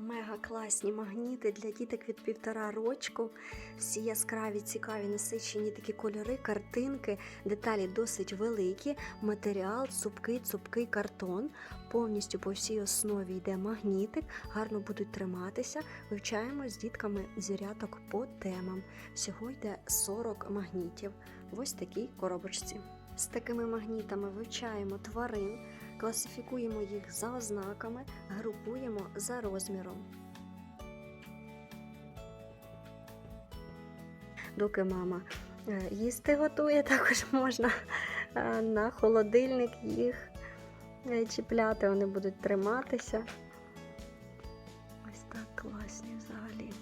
Мега класні магніти для діток від півтора рочку. Всі яскраві, цікаві, насичені такі кольори, картинки, деталі досить великі. Матеріал, цупкий, цупкий картон. Повністю по всій основі йде магнітик, гарно будуть триматися. Вивчаємо з дітками звіряток по темам. Всього йде 40 магнітів. Ось такій коробочці. З такими магнітами вивчаємо тварин, класифікуємо їх за ознаками, групуємо за розміром. Доки мама е, їсти готує, також можна е, на холодильник їх е, чіпляти, вони будуть триматися. Ось так класні взагалі.